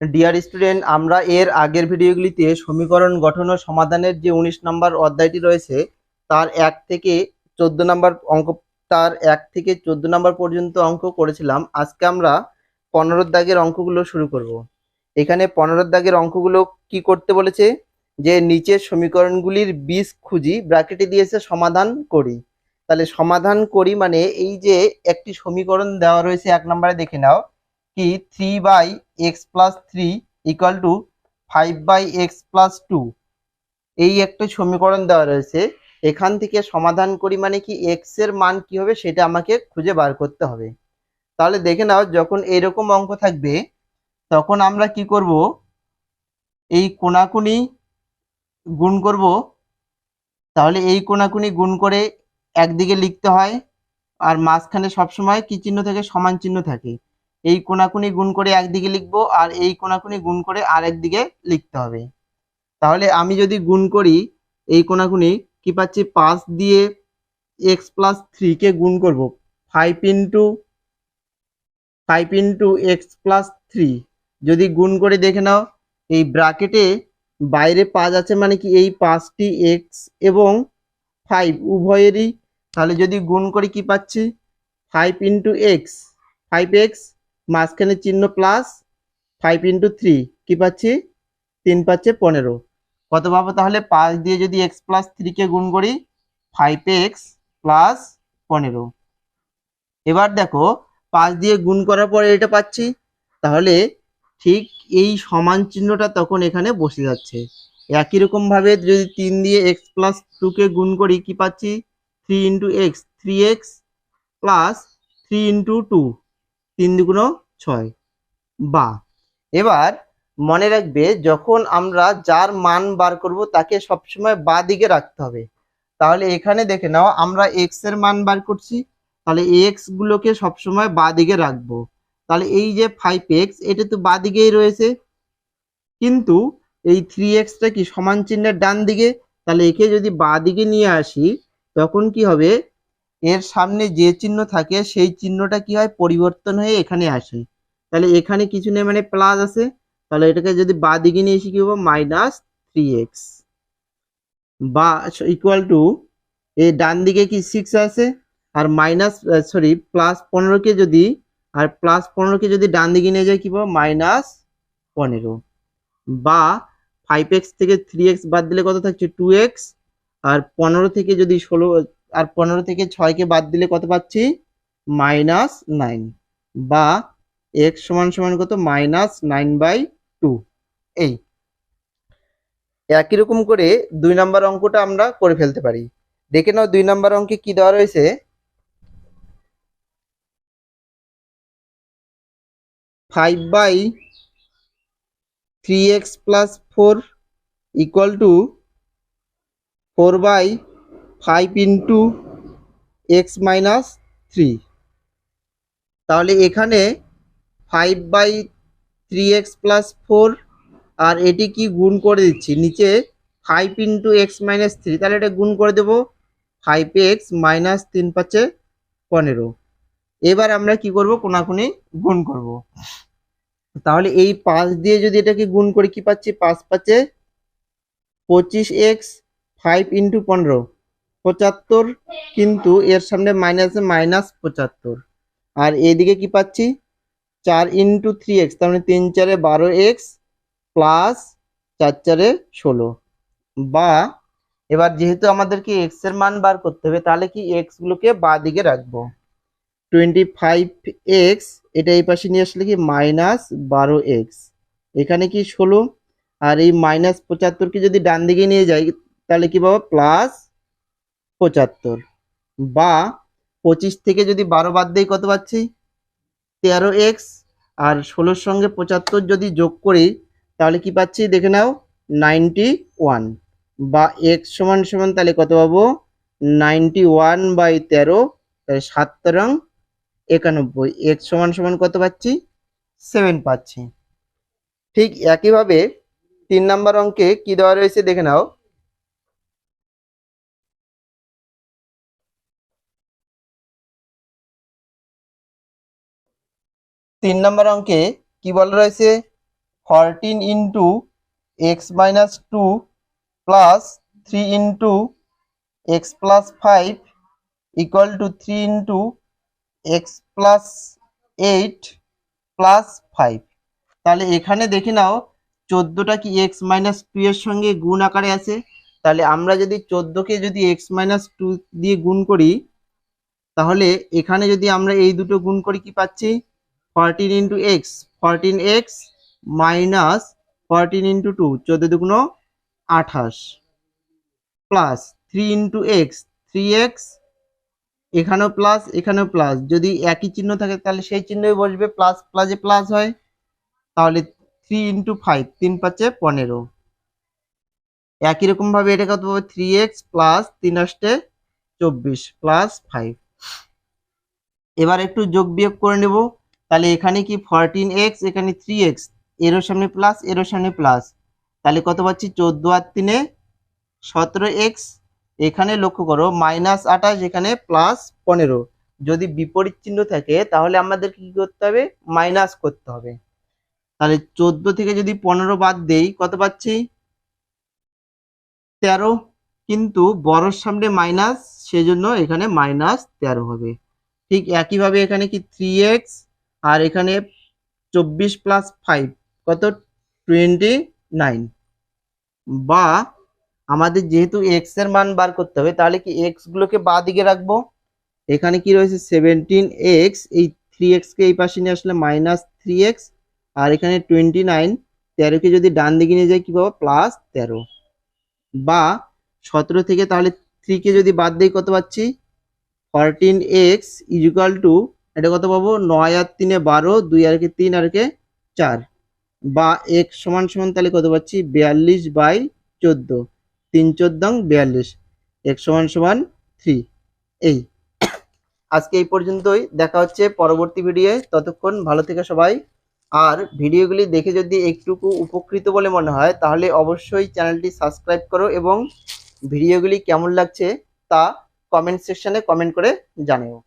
Dear student আমরা এর আগের ভিডিওগুলিতে সমীকরণ গঠন ও সমাধানের যে উনিশ নম্বর অধ্যায়টি রয়েছে, তার এক থেকে চোদ্দ নম্বর অঙ্ক, তার এক থেকে চোদ্দ নম্বর পর্যন্ত অঙ্ক করেছিলাম। আজকে আমরা পনেরো দাগের অঙ্কগুলো শুরু করব। এখানে পনেরো দাগের অঙ্কগুলো কি করতে বলেছে? যে নিচের সমীকরণগুলির বীজ খুঁজি ব্র্যাকেটে দিয়েছে সমাধান করি। তাহলে সমাধান করি মানে এই যে একটি সমীকরণ দেওয়া রয়েছে এক নম্বরে দেখে নাও, কি three by x plus three equal to five by x plus two এই একটা সমীকরণ দেওয়া রয়েছে। এখান থেকে সমাধান করি মানে কি এক্সের মান কি হবে সেটা আমাকে খুঁজে বার করতে হবে। তাহলে দেখে নাও যখন এরকম অঙ্ক থাকবে, তখন আমরা কি করব? এই কোনাকুনি গুণ করব। তাহলে এই কোনাকুনি গুণ করে একদিকে লিখতে হয়, আর মাঝখানে সবসময় কি চিহ্ন থাকে? সমান চিহ্ন থাকে। এই কোনাকুনি গুণ করে একদিকে লিখব আর এই কোনাকুনি গুণ করে আরেক দিকে লিখতে হবে। তাহলে আমি যদি গুণ করি, এই কোনাকুনি কি পাচ্ছি? পাঁচ দিয়ে এক্স প্লাস থ্রিকে গুণ করব। Five into five into x plus three যদি গুণ করে দেখে নাও, এই ব্রাকেটে বাইরে পাঁচ আছে মানে কি? এই পাঁচটি এক্স এবং ফাইভ উভয়েরই। তাহলে যদি গুণ করে কি পাচ্ছি? Five into x five x মাঝখানে চিহ্ন প্লাস ফাইভ ইন্টু থ্রি কি পাচ্ছি? তিন পাচ্ছে পনেরো। কত পাবো তাহলে? পাঁচ দিয়ে যদি এক্স প্লাস থ্রিকে গুণ করি ফাইভ এক্স প্লাস পনেরো। এবার দেখো, পাঁচ দিয়ে গুণ করার পরে এটা পাচ্ছি। তাহলে ঠিক এই সমান চিহ্নটা তখন এখানে বসে যাচ্ছে। একই রকম ভাবে যদি তিন দিয়ে এক্স প্লাস টুকে গুণ করি, কি পাচ্ছি? Three into x three x plus three into two তিন দুগুণ ছয়। বা। এবার মনে রাখবে যখন আমরা যার মান বার করব তাকে সবসময় বা দিকে রাখতে হবে। তাহলে এখানে দেখে নাও আমরা এক্সের মান বার করছি, তাহলে এক্স গুলোকে সবসময় বা দিকে রাখব। তাহলে এই যে ফাইভ এক্স এটা তো বা দিকেই রয়েছে। কিন্তু এই থ্রি এক্সটা কি সমান চিহ্নের ডান দিকে? তাহলে একে যদি বা দিকে নিয়ে আসি, তখন কি হবে? এর সামনে যে চিহ্ন থাকে, সেই চিহ্নটা কি হয়? পরিবর্তন হয়ে এখানে আসে। তাহলে এখানে কিছু নেই মানে প্লাস আছে। তাহলে এটাকে যদি বা দিকে নিয়ে এসে কি হব মাইনাস থ্রি এক্স বা ইকুয়াল টু এই ডান দিকে কি সিক্স আছে? আর মাইনাস সরি প্লাস পনেরোকে যদি, আর প্লাস পনেরোকে যদি ডান দিকে নিয়ে যায় কি পাবো? মাইনাস পনেরো। বা ফাইভ এক্স থেকে থ্রি এক্স বাদ দিলে কত থাকছে? টু এক্স আর পনেরো থেকে যদি ষোলো আর পনেরো থেকে ছয়কে বাদ দিলে কত পাচ্ছি? Minus nine. বা এক্স সমান সমান কত? Minus nine by two. এই। একই রকম করে দুই নাম্বার অঙ্কটা আমরা করে ফেলতে পারি। দেখে নাও দুই নাম্বার অঙ্কে কি দেওয়া রয়েছে? Five by three x plus four equal to four by five into x minus three তাহলে এখানে five by three x plus four আর এটি কি গুণ করে দিচ্ছি? নিচে five into x minus three তাহলে এটা গুণ করে দেবো ফাইভ এক্স মাইনাস তিন পাচ্ছে পনেরো। এবার আমরা কি করব? কোনাকুনি গুণ করব। তাহলে এই পাঁচ দিয়ে যদি এটাকে গুণ করে, কি পাচ্ছি? পাঁচ পাঁচে পঁচিশ এক্স ফাইভ ইন্টু পনেরো। পঁচাত্তর, কিন্তু এর সামনে মাইনাস মাইনাস পঁচাত্তর। আর এদিকে কি পাচ্ছি? চার ইন্টু থ্রি এক্স তার মানে তিন চারে বারো এক্স প্লাস চার চারে ষোলো। বা এবার যেহেতু আমাদেরকে এক্সের মান বার করতে হবে, তাহলে কি এক্স গুলোকে বা দিকে রাখব? টোয়েন্টি ফাইভ এক্স এটা এই পাশে নিয়ে আসলে কি? মাইনাস বারো এক্স এখানে কি ষোলো? আর এই মাইনাস পঁচাত্তরকে যদি ডান দিকে নিয়ে যাই, তাহলে কি পাবো? প্লাস পঁচাত্তর। বা পঁচিশ থেকে যদি বারো বাদ দিই কত পাচ্ছি? তেরো এক্স। আর ষোলোর সঙ্গে পঁচাত্তর যদি যোগ করি, তাহলে কি পাচ্ছি? দেখে নাও, নাইনটি ওয়ান। বা এক্স সমান সমান তাহলে কত পাবো? নাইনটি ওয়ান বাই তেরো, তাহলে সাত রং একানব্বই। এক্স সমান সমান কত পাচ্ছি? সেভেন পাচ্ছি। ঠিক একইভাবে তিন নাম্বার অঙ্কে কি দেওয়া রয়েছে? দেখে নাও। তিন নম্বর অঙ্কে কি বলা রয়েছে? Fourteen into x minus two plus three into x plus five equal to three into x plus eight plus five তাহলে এখানে দেখে নাও, চোদ্দোটা কি এক্স মাইনাস টু এর সঙ্গে গুণ আকারে আছে? তাহলে আমরা যদি চোদ্দোকে যদি এক্স মাইনাস টু দিয়ে গুণ করি, তাহলে এখানে যদি আমরা এই দুটো গুণ করি, কি পাচ্ছি? Fourteen into x fourteen x minus fourteen into two চোদ্দ দুগুণ আঠাশ plus three into x three x এখানেও প্লাস এখানেও প্লাস যদি একই চিহ্ন থাকে, তাহলে সেই চিহ্নই বসবে প্লাস প্লাসে প্লাস হয়, তাহলে থ্রি ইন্টু ফাইভ তিন পাচ্ছে পনেরো। একই রকম ভাবে এটা কত পাবো থ্রি এক্স প্লাস তিন আষ্টে চব্বিশ প্লাস ফাইভ এবার একটু যোগ বিয়োগ করে নেব। তাহলে এখানে কি ফরটিন এক্স এখানে থ্রি এক্স এরও সামনে প্লাস এরও সামনে প্লাস তাহলে কত পাচ্ছি? চোদ্দ আর তিনে সতেরো এক্স এখানে লক্ষ্য করো মাইনাস আঠাশ, এখানে প্লাস পনেরো। যদি বিপরীত চিহ্ন থাকে, তাহলে আমাদেরকে কি করতে হবে? মাইনাস করতে হবে। তাহলে চোদ্দ থেকে যদি পনেরো বাদ দেই, কত পাচ্ছি? তেরো। কিন্তু বড়র সামনে মাইনাস সেজন্য এখানে মাইনাস তেরো হবে। ঠিক একইভাবে এখানে কি থ্রি এক্স আর এখানে চব্বিশ প্লাস ফাইভ কত? টোয়েন্টি নাইন বা আমাদের যেহেতু এক্সের মান বার করতে হবে, তাহলে কি এক্স গুলোকে বা দিকে রাখব? এখানে কি রয়েছে? সেভেন্টিন এক্স এই থ্রি এক্সকে এই পাশে নিয়ে আসলে মাইনাস থ্রি এক্স আর এখানে টোয়েন্টি নাইন তেরোকে যদি ডান দিকে নিয়ে যাই, কি পাবো? প্লাস তেরো। বা সতেরো থেকে তাহলে থ্রিকে যদি বাদ দিই, কত পাচ্ছি? ফরটিন এক্স ইজুকাল টু এটা কত পাবো? নয় আর তিনে বারো, দুই আর কে তিন, আর কে চার। বা এক সমান সমান তাহলে কত পাচ্ছি? বিয়াল্লিশ বাই চোদ্দ। তিন চোদ্দং বিয়াল্লিশ। এক সমান সমান থ্রি। এই। আজকে এই পর্যন্তই। দেখা হচ্ছে পরবর্তী ভিডিওয়ে। ততক্ষণ ভালো থেকে সবাই। আর ভিডিওগুলি দেখে যদি একটুকু উপকৃত বলে মনে হয়, তাহলে অবশ্যই চ্যানেলটি সাবস্ক্রাইব করো এবং ভিডিওগুলি কেমন লাগছে তা কমেন্ট সেকশনে কমেন্ট করে জানিও।